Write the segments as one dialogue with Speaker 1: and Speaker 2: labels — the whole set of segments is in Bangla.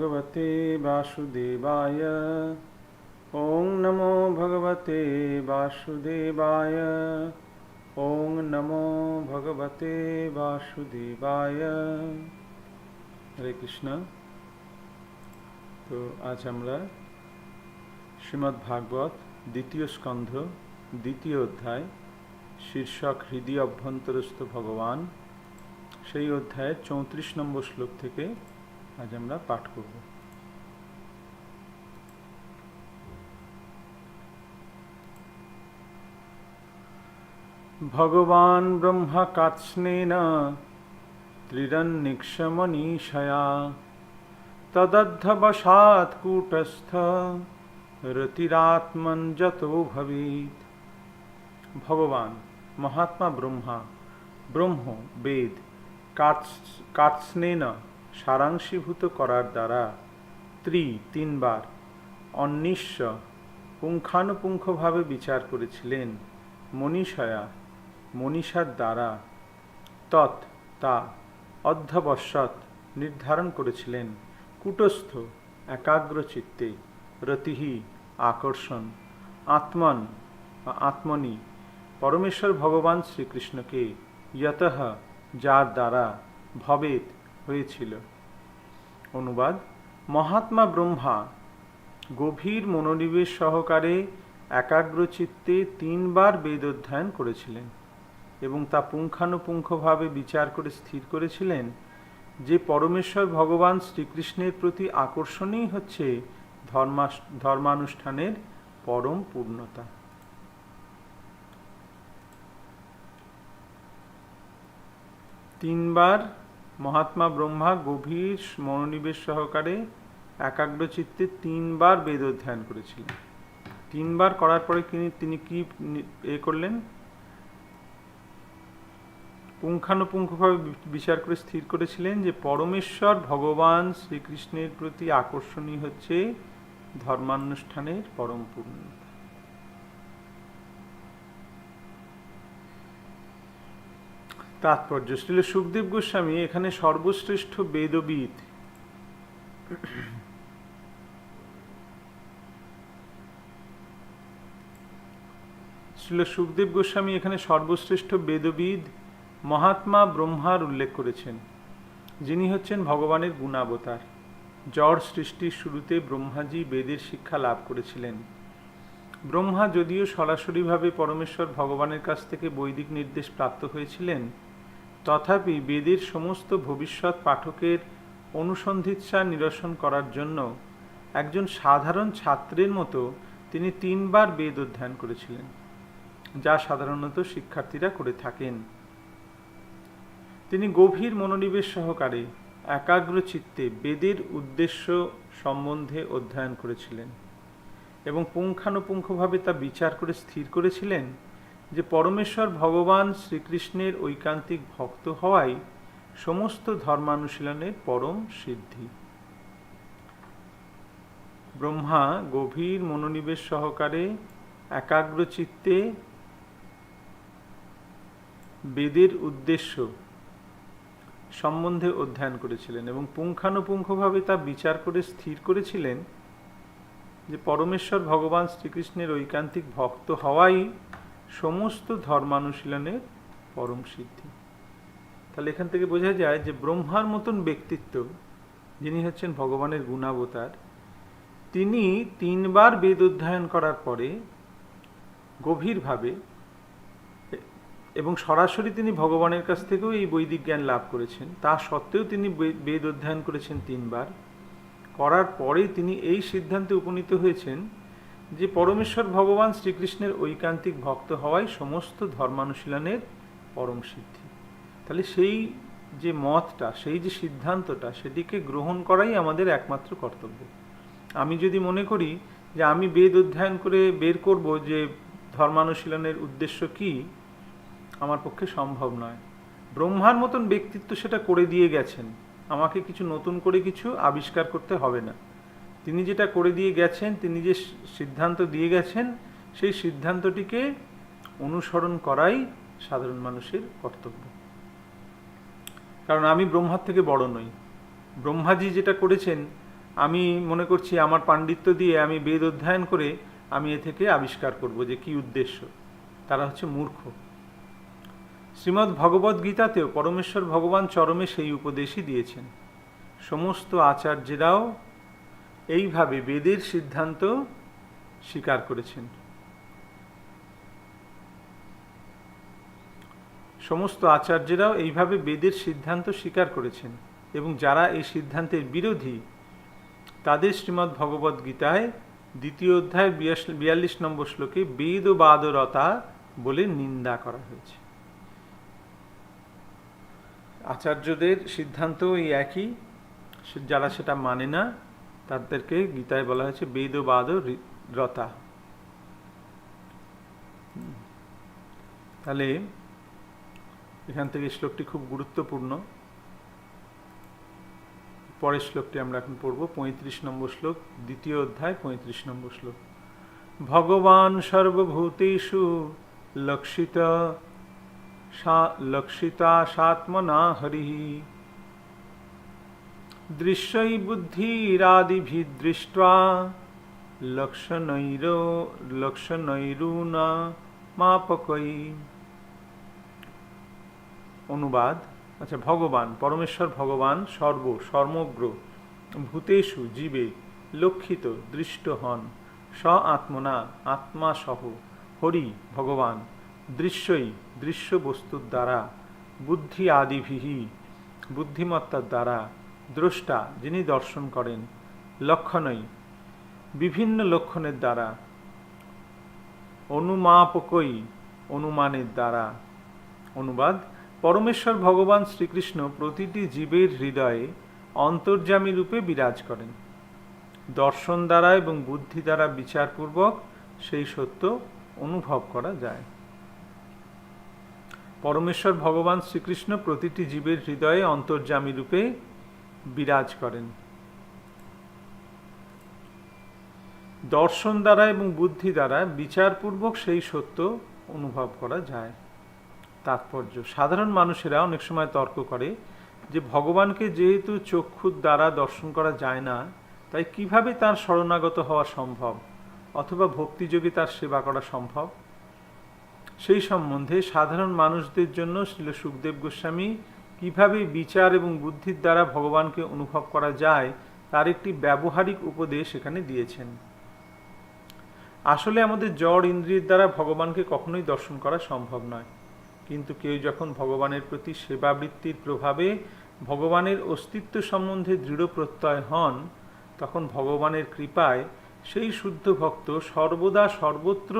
Speaker 1: भगवते वासुदेवाय ॐ नमो भगवते वासुदेवाय ॐ नमो भगवते वासुदेवाय হরে কৃষ্ণ তো আজ আমরা শ্রীমদ্ ভাগবত দ্বিতীয় স্কন্ধ দ্বিতীয় অধ্যায় শীর্ষক হৃদয় অভ্যন্তরস্থ ভগবান সেই অধ্যায়ের চৌত্রিশ নম্বর শ্লোক থেকে আজ আমরা পাঠ করব ভগবান ব্রহ্মা কাৎস্নেন ত্রিরন্নিক্ষমনীষয়া তদধ্যবসাৎ কূটস্থ রতিরাত্মন যত ভবেত ভগবান মহাত্মা ব্রহ্মা ব্রহ্ম বেদ কাৎস্নেন সারাংশীভূত করার দ্বারা ত্রি, তিনবার অন্নিশ্ব পুঙ্খানুপুঙ্খভাবে বিচার করেছিলেন মনীষয়া মনীষার দ্বারা। তৎ তা অধ্যবসৎ নির্ধারণ করেছিলেন কুটস্থ একাগ্র চিত্তে রতিহি আকর্ষণ আত্মন বা আত্মনি পরমেশ্বর ভগবান শ্রীকৃষ্ণকে ইয়ত যার দ্বারা ভবেদ হয়েছিল। অনুবাদ, মহাত্মা ব্রহ্মা। গভীর মনোনিবেশ সহকারে একাগ্রচিত্তে তিনবার বেদ অধ্যয়ন করেছিলেন এবং তা পুঙ্খানুপুঙ্খভাবে বিচার করে স্থির করেছিলেন যে পরমেশ্বর ভগবান শ্রীকৃষ্ণের প্রতি আকর্ষণই হচ্ছে ধর্মা ধর্মানুষ্ঠানের পরম পূর্ণতা। তিনবার মহাত্মা ব্রহ্মা গভীর মনোনিবেশ সহকারে একাগ্রচিত্তে তিনবার বেদ অধ্যয়ন করেছিলেন। তিনবার করার পরে তিনি তিনি কি এ করলেন? পুঙ্খানুপুঙ্খভাবে বিচার করে স্থির করেছিলেন যে পরমেশ্বর ভগবান শ্রীকৃষ্ণের প্রতি আকর্ষণই হচ্ছে ধর্মানুষ্ঠানের পরম পূর্ণতা তাৎপর্য। শ্রীল সুখদেব গোস্বামী এখানে সর্বশ্রেষ্ঠ বেদবিদ শ্রীল সুখদেব গোস্বামী এখানে সর্বশ্রেষ্ঠ বেদবিদ মহাত্মা ব্রহ্মার উল্লেখ করেছেন। যিনি হচ্ছেন ভগবানের গুণাবতার। জড় সৃষ্টির শুরুতে ব্রহ্মাজি বেদের শিক্ষা লাভ করেছিলেন। ব্রহ্মা যদিও সরাসরিভাবে পরমেশ্বর ভগবানের কাছ থেকে বৈদিক নির্দেশ প্রাপ্ত হয়েছিলেন তথাপি বেদের সমস্ত ভবিষ্যৎ পাঠকের অনুসন্ধিৎসা নিরসন করার জন্য একজন সাধারণ ছাত্রের মতো তিনি তিনবার বেদ অধ্যয়ন করেছিলেন, যা সাধারণত শিক্ষার্থীরা করে থাকেন। তিনি গভীর মনোনিবেশ সহকারে একাগ্র চিত্তে বেদের উদ্দেশ্য সম্বন্ধে অধ্যয়ন করেছিলেন এবং পুঙ্খানুপুঙ্খভাবে তা বিচার করে স্থির করেছিলেন। যে পরমেশ্বর ভগবান শ্রীকৃষ্ণের ঐকান্তিক ভক্ত হওয়াই সমস্ত ধর্মানুশীলনের পরম সিদ্ধি। ব্রহ্মা গভীর মনোনিবেশ সহকারে একাগ্র চিত্তে বেদের উদ্দেশ্য সম্বন্ধে অধ্যয়ন করেছিলেন এবং পুঙ্খানুপুঙ্খভাবে তা বিচার করে স্থির করেছিলেন যে পরমেশ্বর ভগবান শ্রীকৃষ্ণের ঐকান্তিক ভক্ত হওয়াই সমস্ত ধর্মানুশীলনের পরম সিদ্ধি। তাহলে এখান থেকে বোঝা যায় যে ব্রহ্মার মতন ব্যক্তিত্ব, যিনি হচ্ছেন ভগবানের গুণাবতার, তিনি তিনবার বেদ অধ্যয়ন করার পরে গভীরভাবে এবং সরাসরি তিনি ভগবানের কাছ থেকেও এই বৈদিক জ্ঞান লাভ করেছেন, তা সত্ত্বেও তিনি বেদ অধ্যয়ন করেছেন তিনবার। করার পরে তিনি এই সিদ্ধান্তে উপনীত হয়েছেন যে পরমেশ্বর ভগবান শ্রীকৃষ্ণের ঐকান্তিক ভক্ত হওয়াই সমস্ত ধর্মানুশীলনের পরম সিদ্ধি। তাহলে সেই যে মতটা, সেই যে সিদ্ধান্তটা, সেটিকে গ্রহণ করাই আমাদের একমাত্র কর্তব্য। আমি যদি মনে করি যে আমি বেদ অধ্যয়ন করে বের করব যে ধর্মানুশীলনের উদ্দেশ্য কি, আমার পক্ষে সম্ভব নয়। ব্রহ্মার মতন ব্যক্তিত্ব সেটা করে দিয়ে গেছেন। আমাকে কিছু নতুন করে কিছু আবিষ্কার করতে হবে না। তিনি যেটা করে দিয়ে গেছেন, তিনি যে সিদ্ধান্ত দিয়ে গেছেন, সেই সিদ্ধান্তটিকে অনুসরণ করাই সাধারণ মানুষের কর্তব্য। কারণ আমি ব্রহ্মার থেকে বড় নই। ব্রহ্মাজি যেটা করেছেন, আমি মনে করছি আমার পাণ্ডিত্য দিয়ে আমি বেদ অধ্যয়ন করে আমি এ থেকে আবিষ্কার করব যে কি উদ্দেশ্য। তারা হচ্ছে মূর্খ। শ্রীমদ্ ভগবদ গীতাতেও পরমেশ্বর ভগবান চরমে সেই উপদেশই দিয়েছেন। সমস্ত আচার্যেরাও এইভাবে বেদের সিদ্ধান্ত স্বীকার করেছেন। সমস্ত আচার্যেরাও এইভাবে বেদের সিদ্ধান্ত স্বীকার করেছেন এবং যারা এই সিদ্ধান্তের বিরোধী, তাদের শ্রীমদ্ ভগবদ গীতায় দ্বিতীয় অধ্যায় বিয়াল্লিশ নম্বর শ্লোকে বেদ ও বাদরতা বলে নিন্দা করা হয়েছে। আচার্যদের সিদ্ধান্ত এই একই যারা সেটা মানে না তাদেরকে গীতায় বলা হয়েছে বেদ বাদ রতা। তাহলে এখান থেকে শ্লোকটি খুব গুরুত্বপূর্ণ। পরের শ্লোকটি আমরা এখন পড়ব, পঁয়ত্রিশ নম্বর শ্লোক, দ্বিতীয় অধ্যায়, পঁয়ত্রিশ নম্বর শ্লোক। ভগবান সর্বভূতেষু লক্ষিত লক্ষিতা সাত্মনা হরি। দৃশ্যই বুদ্ধিরাদিভিদৃষ্টা লক্ষণৈর, লক্ষণৈরুণ মাপকই অনুবাদ। আচ্ছা ভগবান, পরমেশ্বর ভগবান, সর্ব সর্বগ্র ভূতেষু, জীবে লক্ষিত, দৃষ্ট হন। স আত্মনা, আত্মা সহ। হরি, ভগবান, দৃশ্যই দৃশ্য বস্তুর দ্বারা বুদ্ধি আদিভিহি বুদ্ধিমত্তার দ্বারা দ্রষ্টা যিনি দর্শন করেন, লক্ষণই বিভিন্ন লক্ষণের দ্বারা, অনুমাপকই অনুমানের দ্বারা। অনুবাদ, পরমেশ্বর ভগবান শ্রীকৃষ্ণ প্রতিটি জীবের হৃদয়ে অন্তর্যামী রূপে বিরাজ করেন। দর্শন দ্বারা এবং বুদ্ধি দ্বারা বিচারপূর্বক সেই সত্য অনুভব করা যায়। পরমেশ্বর ভগবান শ্রীকৃষ্ণ প্রতিটি জীবের হৃদয়ে অন্তর্যামী রূপে বিরাজ করেন। দর্শন দ্বারা এবং বুদ্ধি দ্বারা বিচারপূর্বক সেই সত্য অনুভব করা যায়। তাৎপর্য। সাধারণ মানুষেরা অনেক সময় তর্ক করে যে ভগবানকে যেহেতু চক্ষুর দ্বারা দর্শন করা যায় না, তাই কীভাবে তার শরণাগত হওয়া সম্ভব? অথবা ভক্তিযোগে তার সেবা করা সম্ভব? সেই সম্বন্ধে সাধারণ মানুষদের জন্য শিল সুখদেব গোস্বামী কীভাবে বিচার এবং বুদ্ধির দ্বারা ভগবানকে অনুভব করা যায়, তার একটি ব্যবহারিক উপদেশ এখানে দিয়েছেন। আসলে আমাদের জড় ইন্দ্রিয়ের দ্বারা ভগবানকে কখনোই দর্শন করা সম্ভব নয়। কিন্তু কেউ যখন ভগবানের প্রতি সেবাবৃত্তির প্রভাবে ভগবানের অস্তিত্ব সম্বন্ধে দৃঢ় প্রত্যয় হন, তখন ভগবানের কৃপায় সেই শুদ্ধ ভক্ত সর্বদা সর্বত্র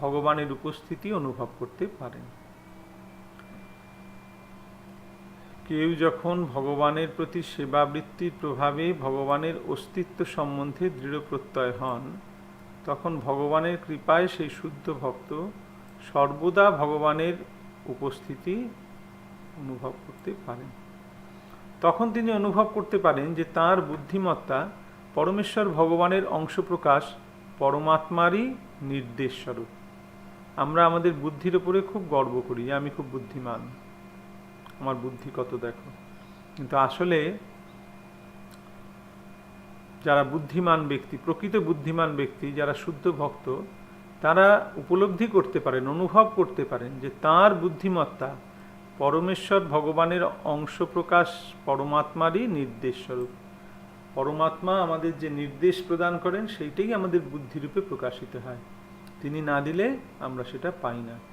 Speaker 1: ভগবানের উপস্থিতি অনুভব করতে পারেন। কেউ যখন ভগবানের প্রতি সেবাবৃত্তির প্রভাবে ভগবানের অস্তিত্ব সম্বন্ধে দৃঢ় প্রত্যয় হন, তখন ভগবানের কৃপায় সেই শুদ্ধ ভক্ত সর্বদা ভগবানের উপস্থিতি অনুভব করতে পারেন। তখন তিনি অনুভব করতে পারেন যে তার বুদ্ধিমত্তা পরমেশ্বর ভগবানের অংশ প্রকাশ পরমাত্মারই নির্দেশ স্বরূপ আমরা আমাদের বুদ্ধির উপরে খুব গর্ব করি, আমি খুব বুদ্ধিমান। আমার বুদ্ধি কত দেখো। কিন্তু আসলে যারা বুদ্ধিমান ব্যক্তি, প্রকৃত বুদ্ধিমান ব্যক্তি, যারা শুদ্ধ ভক্ত, তারা উপলব্ধি করতে পারেন, অনুভব করতে পারেন যে তার বুদ্ধিমত্তা পরমেশ্বর ভগবানের অংশ প্রকাশ পরমাত্মারই নির্দেশ স্বরূপ। পরমাত্মা আমাদের যে নির্দেশ প্রদান করেন, সেইটাই আমাদের বুদ্ধিরূপে প্রকাশিত হয়। তিনি না দিলে আমরা সেটা পাই না।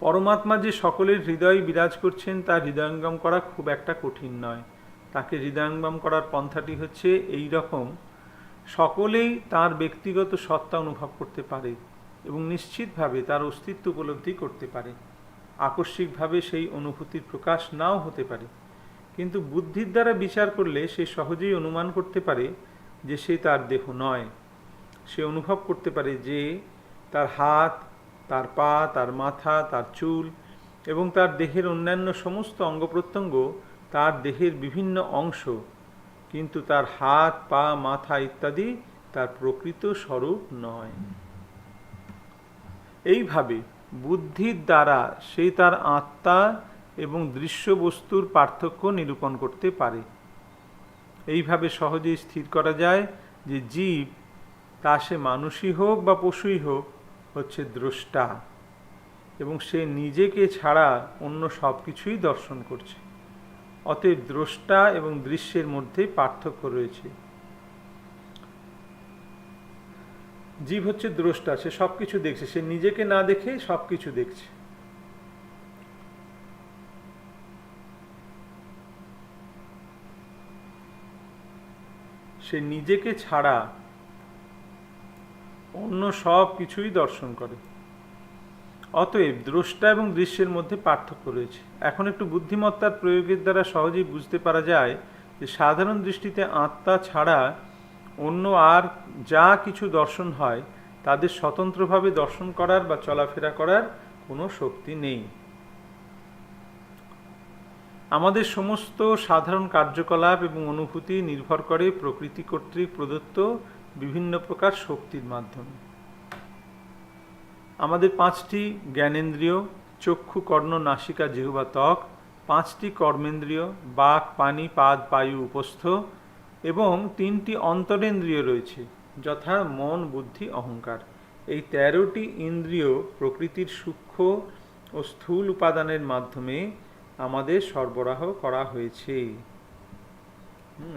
Speaker 1: পরমাত্মা যে সকলের হৃদয় বিরাজ করছেন তা হৃদয়ঙ্গম করা খুব একটা কঠিন নয়। তাকে হৃদয়ঙ্গম করার পন্থাটি হচ্ছে এই রকম, সকলেই তার ব্যক্তিগত সত্তা অনুভব করতে পারে এবং নিশ্চিতভাবে তার অস্তিত্ব উপলব্ধি করতে পারে। আকস্মিকভাবে সেই অনুভূতির প্রকাশ নাও হতে পারে। কিন্তু বুদ্ধির দ্বারা বিচার করলে সে সহজেই অনুমান করতে পারে যে সে তার দেহ নয়। সে অনুভব করতে পারে যে তার হাত তার পা, তার মাথা, তার চুল এবং তার দেহের অন্যান্য সমস্ত অঙ্গ প্রত্যঙ্গ তার দেহের বিভিন্ন অংশ, কিন্তু তার হাত, পা, মাথা ইত্যাদি তার প্রকৃত স্বরূপ নয়। এইভাবে বুদ্ধির দ্বারা সে তার আত্মা এবং দৃশ্য বস্তুর পার্থক্য নিরূপণ করতে পারে। এইভাবে সহজেই স্থির করা যায় যে জীব, তা সে মানুষই হোক বা পশুই হোক হচ্ছে দ্রষ্টা এবং সে নিজেকে ছাড়া অন্য সব কিছুই দর্শন করছে। অতএব দ্রষ্টা এবং দৃশ্যের মধ্যে পার্থক্য রয়েছে। জীব হচ্ছে দ্রষ্টা, সে সব কিছু দেখছে। সে নিজেকে না দেখে সব কিছু দেখছে। সে নিজেকে ছাড়া অন্য সব কিছুই দর্শন করে। অতএব দ্রষ্টা এবং দৃশ্যের মধ্যে পার্থক্য রয়েছে। এখন একটু বুদ্ধিমত্তার প্রয়োগের দ্বারা সহজেই বুঝতে পারা যায় যে সাধারণ দৃষ্টিতে আত্মা ছাড়া অন্য আর যা কিছু দর্শন হয়, তাদের স্বতন্ত্রভাবে দর্শন করার বা চলাফেরা করার কোনো শক্তি নেই। আমাদের সমস্ত সাধারণ কার্যকলাপ এবং অনুভূতি নির্ভর করে প্রকৃতি কর্তৃক প্রদত্ত বিভিন্ন প্রকার শক্তির মাধ্যমে। আমাদের পাঁচটি জ্ঞানেন্দ্রিয়, চক্ষু, কর্ণ, নাসিকা, জিহ্বা, ত্বক, পাঁচটি কর্মেন্দ্রিয়, বাক, পানি, পাদ, বায়ু, উপস্থ এবং তিনটি অন্তরেন্দ্রিয় রয়েছে, যথা মন, বুদ্ধি, অহংকার। এই তেরোটি ইন্দ্রিয় প্রকৃতির সূক্ষ্ম ও স্থূল উপাদানের মাধ্যমে আমাদের সরবরাহ করা হয়েছে।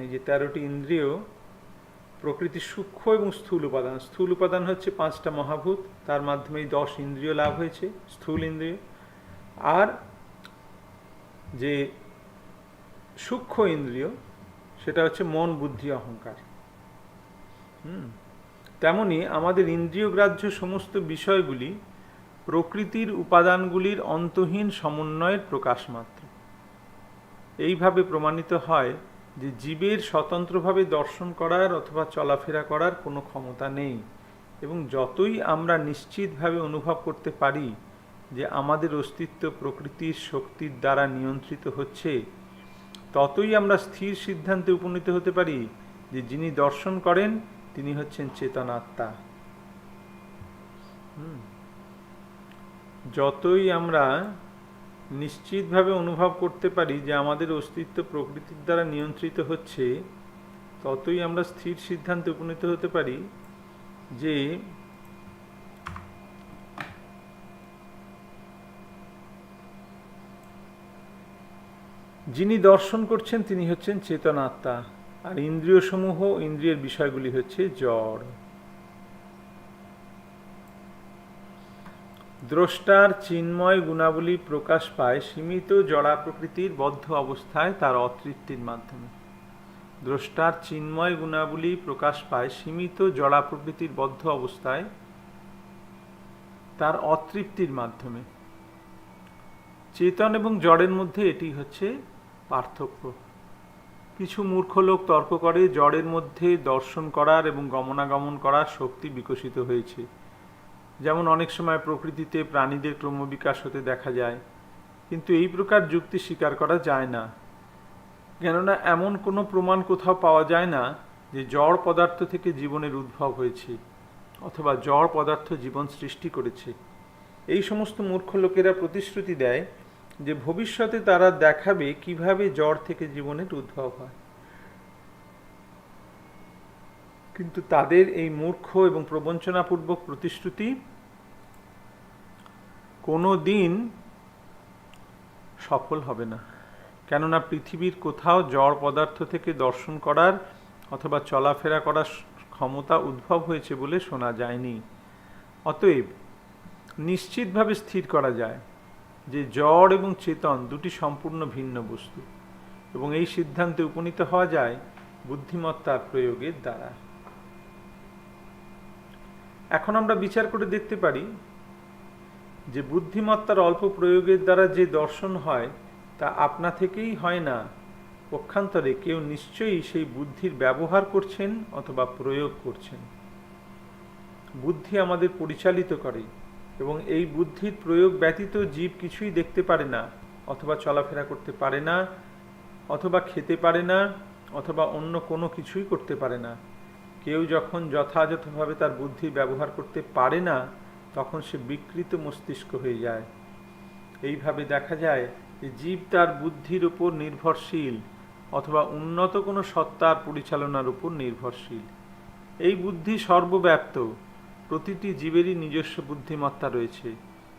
Speaker 1: এই যে তেরোটি ইন্দ্রিয় প্রকৃতির সূক্ষ্ম এবং স্থূল উপাদান। স্থূল উপাদান হচ্ছে পাঁচটা মহাভূত, তার মাধ্যমে দশ ইন্দ্রিয় লাভ হয়েছে, স্থূল ইন্দ্রিয়। আর যে সূক্ষ্ম ইন্দ্রিয়, সেটা হচ্ছে মন, বুদ্ধি, অহংকার। হুম? তেমনি আমাদের ইন্দ্রিয়গ্রাহ্য সমস্ত বিষয়গুলি প্রকৃতির উপাদানগুলির অন্তহীন সমন্বয়ের প্রকাশ মাত্র। এইভাবে প্রমাণিত হয় যে জীবের স্বতন্ত্রভাবে দর্শন করার অথবা চলাফেরা করার কোনো ক্ষমতা নেই। এবং যতই আমরা নিশ্চিতভাবে অনুভব করতে পারি যে আমাদের অস্তিত্ব প্রকৃতির শক্তির দ্বারা নিয়ন্ত্রিত হচ্ছে, ততই আমরা স্থির সিদ্ধান্তে উপনীত হতে পারি যে যিনি দর্শন করেন, তিনি হচ্ছেন চেতনাত্মা। যতই আমরা নিশ্চিতভাবে অনুভব করতে পারি যে আমাদের অস্তিত্ব প্রকৃতির দ্বারা নিয়ন্ত্রিত হচ্ছে, ততই আমরা স্থির সিদ্ধান্তে উপনীত হতে পারি যে যিনি দর্শন করছেন তিনি হচ্ছেন চেতনাত্মা, আর ইন্দ্রিয় সমূহ ইন্দ্রিয়ের বিষয়গুলি হচ্ছে জড় দ্রষ্টার চিন্ময় গুণাবলী প্রকাশ পায় সীমিত জড়া প্রকৃতির বদ্ধ অবস্থায় তার অতৃপ্তির মাধ্যমে। দ্রষ্টার চিন্ময় গুণাবলী প্রকাশ পায় সীমিত জড়া প্রকৃতির বদ্ধ অবস্থায় তার অতৃপ্তির মাধ্যমে। চেতন এবং জড়ের মধ্যে এটি হচ্ছে পার্থক্য। কিছু মূর্খ লোক তর্ক করে জড়ের মধ্যে দর্শন করার এবং গমনাগমন করার শক্তি বিকশিত হয়েছে। যেমন অনেক সময় প্রকৃতিতে প্রাণীদের ক্রমবিকাশ হতে দেখা যায়, কিন্তু এই প্রকার যুক্তি স্বীকার করা যায় না। কেননা এমন কোনো প্রমাণ কোথাও পাওয়া যায় না যে জড় পদার্থ থেকে জীবনের উদ্ভব হয়েছে অথবা জড় পদার্থ জীবন সৃষ্টি করেছে। এই সমস্ত মূর্খ লোকেরা প্রতিশ্রুতি দেয় যে ভবিষ্যতে তারা দেখাবে কীভাবে জড় থেকে জীবনের উদ্ভব হয়। কিন্তু তাদের এই মূর্খ এবং প্রবঞ্চনাপূর্বক প্রতিশ্রুতি কোনো দিন সফল হবে না। কেননা পৃথিবীর কোথাও জড় পদার্থ থেকে দর্শন করার অথবা চলাফেরা করার ক্ষমতা উদ্ভব হয়েছে বলে শোনা যায়নি। অতএব নিশ্চিতভাবে স্থির করা যায় যে জড় এবং চেতন দুটি সম্পূর্ণ ভিন্ন বস্তু এবং এই সিদ্ধান্তে উপনীত হওয়া যায় বুদ্ধিমত্তার প্রয়োগের দ্বারা। এখন আমরা বিচার করে দেখতে পারি যে বুদ্ধিমত্তার অল্প প্রয়োগের দ্বারা যে দর্শন হয়, তা আপনা থেকেই হয় না। পক্ষান্তরে কেউ নিশ্চয়ই সেই বুদ্ধির ব্যবহার করছেন অথবা প্রয়োগ করছেন। বুদ্ধি আমাদের পরিচালিত করে এবং এই বুদ্ধির প্রয়োগ ব্যতীত জীব কিছুই দেখতে পারে না, অথবা চলাফেরা করতে পারে না, অথবা খেতে পারে না, অথবা অন্য কোনো কিছুই করতে পারে না। কেউ যখন যথাযথভাবে তার বুদ্ধি ব্যবহার করতে পারে না, তখন সে বিকৃত মস্তিষ্ক হয়ে যায়। এইভাবে দেখা যায় যে জীব তার বুদ্ধির উপর নির্ভরশীল অথবা উন্নত কোনো সত্তার পরিচালনার উপর নির্ভরশীল। এই বুদ্ধি সর্বব্যাপ্ত। প্রতিটি জীবেরই নিজস্ব বুদ্ধিমত্তা রয়েছে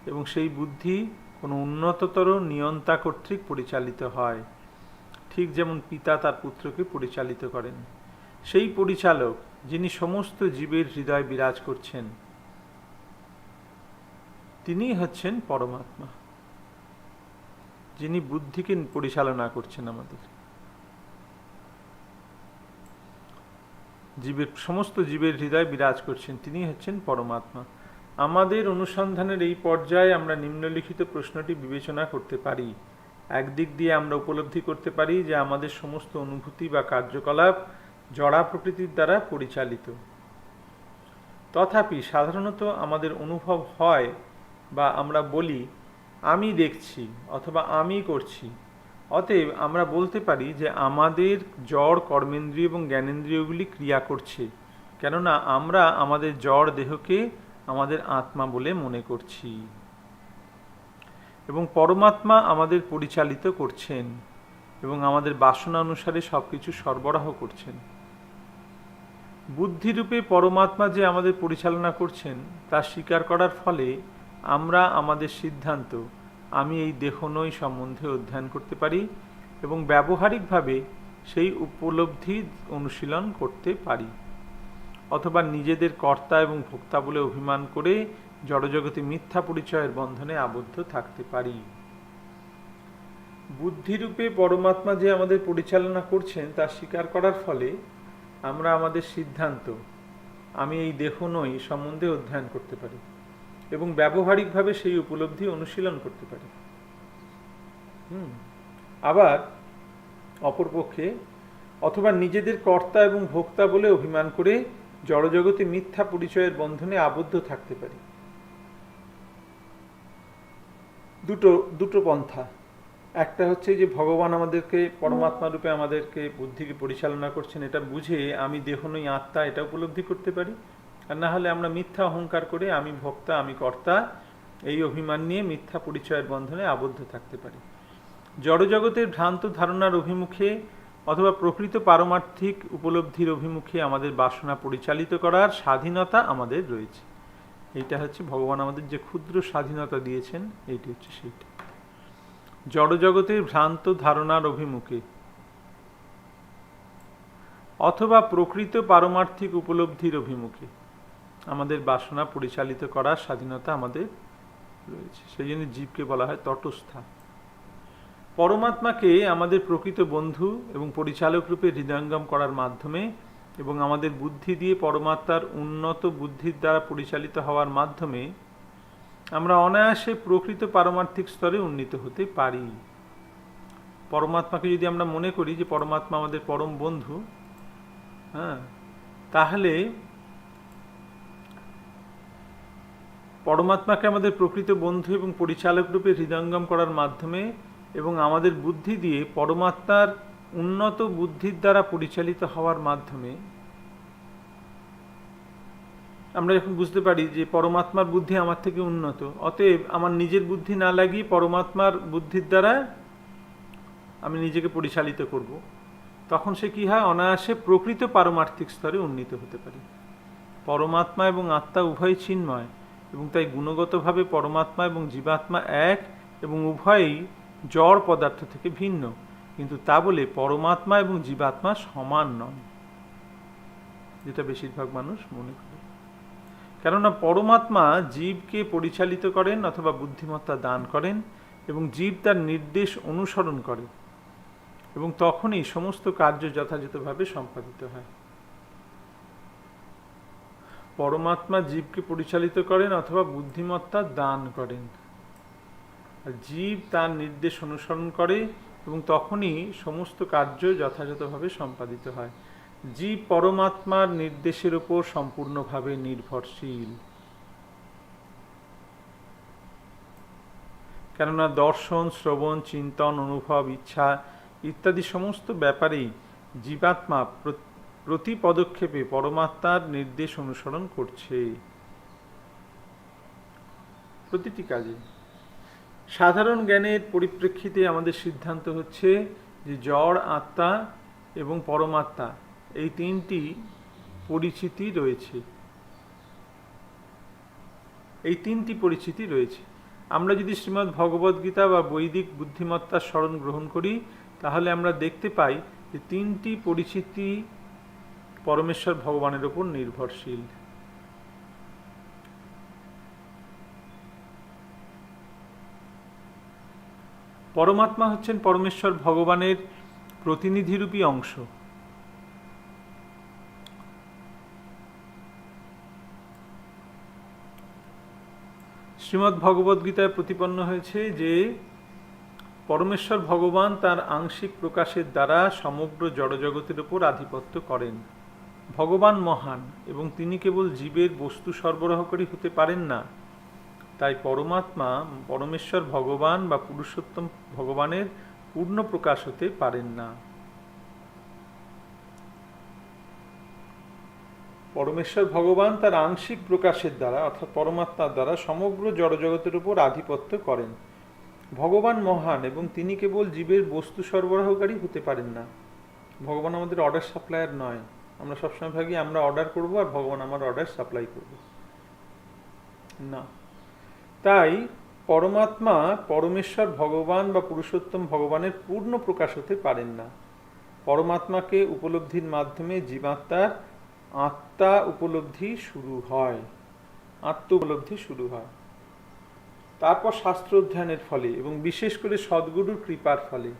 Speaker 1: এবং সেই বুদ্ধি কোনো উন্নততর নিয়ন্তা কর্তৃক পরিচালিত হয়। ঠিক যেমন পিতা তার পুত্রকে পরিচালিত করেন। সেই পরিচালক যিনি সমস্ত জীবের হৃদয় বিরাজ করছেন, তিনিই হচ্ছেন পরমাত্মা, যিনি বুদ্ধিকে পরিচালনা করছেন আমাদের। জীবের, সমস্ত জীবের হৃদয় বিরাজ করছেন তিনি হচ্ছেন পরমাত্মা। আমাদের অনুসন্ধানের এই পর্যায়ে আমরা নিম্নলিখিত প্রশ্নটি বিবেচনা করতে পারি। একদিক দিয়ে আমরা উপলব্ধি করতে পারি যে আমাদের সমস্ত অনুভূতি বা কার্যকলাপ জড়া প্রকৃতির দ্বারা পরিচালিত। তথাপি সাধারণত আমাদের অনুভব হয় বা আমরা বলি, আমি দেখছি অথবা আমি করছি। অতএব আমরা বলতে পারি যে আমাদের জড় কর্মেন্দ্রীয় এবং জ্ঞানেন্দ্রিয়গুলি ক্রিয়া করছে, কেননা আমরা আমাদের জড় দেহকে আমাদের আত্মা বলে মনে করছি এবং পরমাত্মা আমাদের পরিচালিত করছেন এবং আমাদের বাসনা অনুসারে সব কিছু সরবরাহ করছেন। বুদ্ধিরূপে পরমাত্মা যে আমাদের পরিচালনা করছেন, তা স্বীকার করার ফলে আমরা আমাদের সিদ্ধান্ত, আমি এই দেহ নই সম্বন্ধে অধ্যয়ন করতে পারি এবং ব্যবহারিকভাবে সেই উপলব্ধি অনুশীলন করতে পারি। অথবা নিজেদের কর্তা এবং ভোক্তা বলে অভিমান করে জড়জগতে মিথ্যা পরিচয়ের বন্ধনে আবদ্ধ থাকতে পারি। বুদ্ধিরূপে পরমাত্মা যে আমাদের পরিচালনা করছেন, তা স্বীকার করার ফলে আমরা আমাদের সিদ্ধান্ত, আমি এই দেহ নই সম্বন্ধে অধ্যয়ন করতে পারি এবং ব্যবহারিকভাবে সেই উপলব্ধি অনুশীলন করতে পারি। হুম, আবার অপরপক্ষে অথবা নিজেদের কর্তা এবং ভোক্তা বলে অভিমান করে জড়জগতে মিথ্যা পরিচয়ের বন্ধনে আবদ্ধ থাকতে পারি। দুটো দুটো পন্থা। একটা হচ্ছে যে ভগবান আমাদেরকে পরমাত্মা রূপে আমাদেরকে বুদ্ধিকে পরিচালনা করছেন, এটা বুঝে আমি দেহ নই, আত্মা এটা উপলব্ধি করতে পারি। আর না হলে আমরা মিথ্যা অহংকার করে আমি ভক্তা, আমি কর্তা, এই অভিমান নিয়ে মিথ্যা পরিচয়ের বন্ধনে আবদ্ধ থাকতে পারি। জড়জগতের ভ্রান্ত ধারণার অভিমুখে অথবা প্রকৃত পারমার্থিক উপলব্ধির অভিমুখে আমাদের বাসনা পরিচালিত করার স্বাধীনতা আমাদের রয়েছে। এইটা হচ্ছে ভগবান আমাদের যে ক্ষুদ্র স্বাধীনতা দিয়েছেন, এইটি হচ্ছে সেইটা। জড়জগতের ভ্রান্ত ধারণার অভিমুখে। অথবা প্রকৃত পারমার্থিক উপলব্ধির অভিমুখে। আমাদের বাসনা পরিচালিত করার স্বাধীনতা আমাদের রয়েছে। সেই জন্য জীবকে বলা হয় তটস্থা। পরমাত্মাকে আমাদের প্রকৃত বন্ধু এবং পরিচালক রূপে হৃদয়ঙ্গম করার মাধ্যমে এবং আমাদের বুদ্ধি দিয়ে পরমাত্মার উন্নত বুদ্ধির দ্বারা পরিচালিত হওয়ার মাধ্যমে আমরা অনায়াসে প্রকৃত পারমার্থিক স্তরে উন্নীত হতে পারি। পরমাত্মাকে যদি আমরা মনে করি যে পরমাত্মা আমাদের পরম বন্ধু হ্যাঁ তাহলে পরমাত্মাকে আমাদের প্রকৃত বন্ধু এবং পরিচালক রূপে হৃদয়ঙ্গম করার মাধ্যমে এবং আমাদের বুদ্ধি দিয়ে পরমাত্মার উন্নত বুদ্ধির দ্বারা পরিচালিত হওয়ার মাধ্যমে আমরা যখন বুঝতে পারি যে পরমাত্মার বুদ্ধি আমার থেকে উন্নত। অতএব আমার নিজের বুদ্ধি না লাগিয়ে পরমাত্মার বুদ্ধির দ্বারা আমি নিজেকে পরিচালিত করব। তখন সে কি হয়? অনায়াসে প্রকৃত পারমার্থিক স্তরে উন্নীত হতে পারে। পরমাত্মা এবং আত্মা উভয় চিন্ময় এবং তাই গুণগতভাবে পরমাত্মা এবং জীবাত্মা এক এবং উভয়ই জড় পদার্থ থেকে ভিন্ন। কিন্তু তা বলে পরমাত্মা এবং জীবাত্মা সমান নয়। যেটা বেশিরভাগ মানুষ মনে করে। কেননা পরমাত্মা জীবকে পরিচালিত করেন অথবা বুদ্ধিমত্তা দান করেন এবং জীব তার নির্দেশ অনুসরণ করে এবং তখনই সমস্ত কার্য যথাযথভাবে সম্পাদিত হয়। পরমাত্মা জীবকে পরিচালিত করেন অথবা বুদ্ধিমত্তা দান করেন। জীব তার নির্দেশ অনুসরণ করে এবং তখনই সমস্ত কার্য যথাযথভাবে সম্পাদিত হয়। জীব পরমাত্মার নির্দেশের উপর সম্পূর্ণভাবে নির্ভরশীল। কেননা দর্শন, শ্রবণ, চিন্তন, অনুভব, ইচ্ছা ইত্যাদি সমস্ত ব্যাপারেই জীবাত্মা প্রতি পদক্ষেপে পরমাত্মার নির্দেশ অনুসরণ করছে। প্রতিটি কাজে। সাধারণ জ্ঞানের পরিপ্রেক্ষিতে আমাদের সিদ্ধান্ত হচ্ছে যে জড়, আত্মা এবং পরমাত্মা এই তিনটি পরিচিতি রয়েছে। এই তিনটি পরিচিতি রয়েছে। আমরা যদি শ্রীমদ্ ভগবদ্গীতা বা বৈদিক বুদ্ধিমত্তার স্মরণ গ্রহণ করি, তাহলে আমরা দেখতে পাই যে তিনটি পরিচিতি পরমেশ্বর ভগবানের উপর নির্ভরশীল। পরমাত্মা হচ্ছেন পরমেশ্বর ভগবানের প্রতিনিধিরূপী অংশ। শ্রীমদ্ ভগবদ্গীতায় প্রতিপন্ন হয়েছে যে পরমেশ্বর ভগবান তার আংশিক প্রকাশের দ্বারা সমগ্র জড়জগতের উপর আধিপত্য করেন। ভগবান মহান এবং তিনি কেবল জীবের বস্তু সরবরাহকারী হতে পারেন না। তাই পরমাত্মা পরমেশ্বর ভগবান বা পুরুষোত্তম ভগবানের পূর্ণ প্রকাশ হতে পারেন না। পরমেশ্বর ভগবান তার আংশিক প্রকাশের দ্বারা, অর্থাৎ পরমাত্মার দ্বারা, সমগ্র জড়জগতের উপর আধিপত্য করেন। ভগবান মহান এবং তিনি কেবল জীবের বস্তু সরবরাহকারী হতে পারেন না। ভগবান আমাদের অর্ডার সাপ্লায়ার নয়। আমরা সবসময় ভাবি, আমরা অর্ডার করব আর ভগবান আমার অর্ডার সাপ্লাই করবে। না। তাই পরমাত্মা পরমেশ্বর ভগবান বা পুরুষোত্তম ভগবানের পূর্ণ প্রকাশ হতে পারেন না। পরমাত্মাকে উপলব্ধির মাধ্যমে জীবাত্মার আত্মা উপলব্ধি শুরু হয়। আত্ম উপলব্ধি শুরু হয়। তারপর শাস্ত্র অধ্যয়নের ফলে এবং বিশেষ করে সদ্গুরুর কৃপার ফলে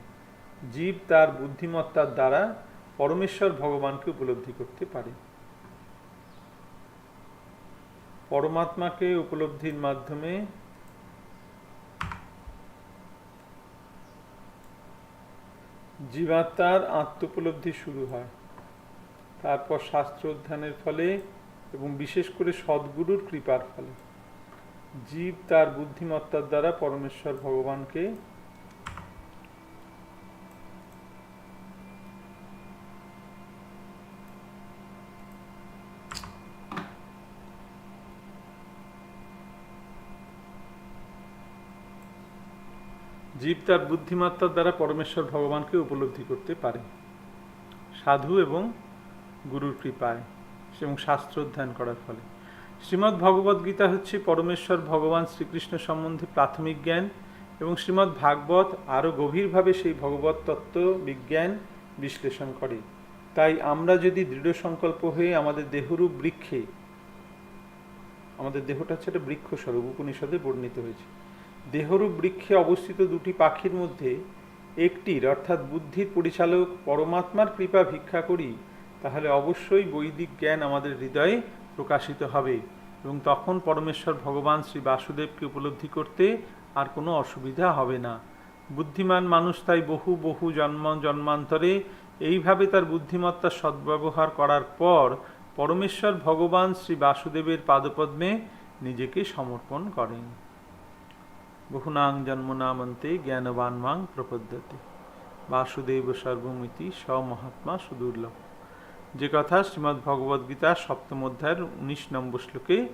Speaker 1: জীব তার বুদ্ধিমত্তার দ্বারা পরমেশ্বর ভগবানকে উপলব্ধি করতে পারে। পরমাত্মাকে উপলব্ধির মাধ্যমে জীবাত্মার আত্মোপলব্ধি শুরু হয়। তারপর শাস্ত্র অধ্যয়নের ফলে এবং বিশেষ করে সদ্গুরুর কৃপার ফলে। জীব তার বুদ্ধিমত্তার দ্বারা পরমেশ্বর ভগবানকে জীব তার বুদ্ধিমত্তার দ্বারা পরমেশ্বর ভগবানকে উপলব্ধি করতে পারে। সাধু এবং গুরুর কৃপায় এবং শাস্ত্র অধ্যয়ন করার ফলে। শ্রীমদ্ ভগবদ গীতা হচ্ছে পরমেশ্বর ভগবান শ্রীকৃষ্ণ সম্বন্ধে প্রাথমিক জ্ঞান এবং শ্রীমদ্ ভাগবত আরও গভীরভাবে সেই ভগবত তত্ত্ব, বিজ্ঞান বিশ্লেষণ করে। তাই আমরা যদি দৃঢ় সংকল্প হয়ে আমাদের দেহরূপ বৃক্ষে, আমাদের দেহটা হচ্ছে একটা বৃক্ষ স্বরূপ উপনিষদে বর্ণিত হয়েছে। দেহরূপ বৃক্ষে অবস্থিত দুটি পাখির মধ্যে একটির অর্থাৎ বুদ্ধির পরিচালক পরমাত্মার কৃপা ভিক্ষা করি তাহলে অবশ্যই বৈদিক জ্ঞান আমাদের হৃদয়ে প্রকাশিত হবে এবং তখন পরমেশ্বর ভগবান শ্রী বাসুদেবকে উপলব্ধি করতে আর কোনো অসুবিধা হবে না। বুদ্ধিমান মানুষ তাই বহু বহু জন্ম জন্মান্তরে এইভাবে তার বুদ্ধিমত্তার সদ্ব্যবহার করার পর পরমেশ্বর ভগবান শ্রী বাসুদেবের পাদপদ্মে নিজেকে সমর্পণ করেন। বহুনাং জন্মনামন্তে জ্ঞানবান মাং প্রপদ্যতে। বাসুদেব সর্বমিতি স মহাত্মা সুদুর্লভ। যে কথা শ্রীমদ্ ভগবদ্গীতার সপ্তম অধ্যায়ের উনিশ নম্বর শ্লোকে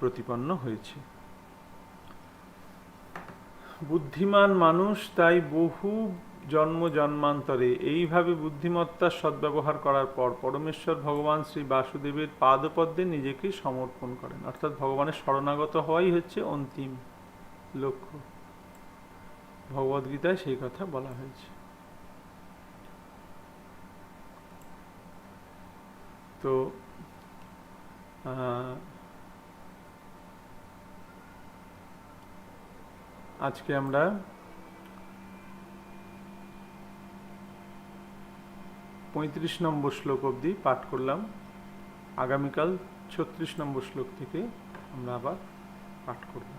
Speaker 1: প্রতিপন্ন হয়েছে। বুদ্ধিমান মানুষ তাই বহু জন্ম জন্মান্তরে এইভাবে বুদ্ধিমত্তার সদ্ব্যবহার করার পর পরমেশ্বর ভগবান শ্রী বাসুদেবের পাদপদ্মে নিজেকে সমর্পণ করেন। অর্থাৎ ভগবানের শরণাগত হওয়াই হচ্ছে অন্তিম লক্ষ্য। ভগবদ্গীতায় সেই কথা বলা হয়েছে। তো আজকে আমরা পঁয়ত্রিশ নম্বর শ্লোক অবধি পাঠ করলাম। আগামীকাল ছত্রিশ নম্বর শ্লোক থেকে আমরা আবার পাঠ করব।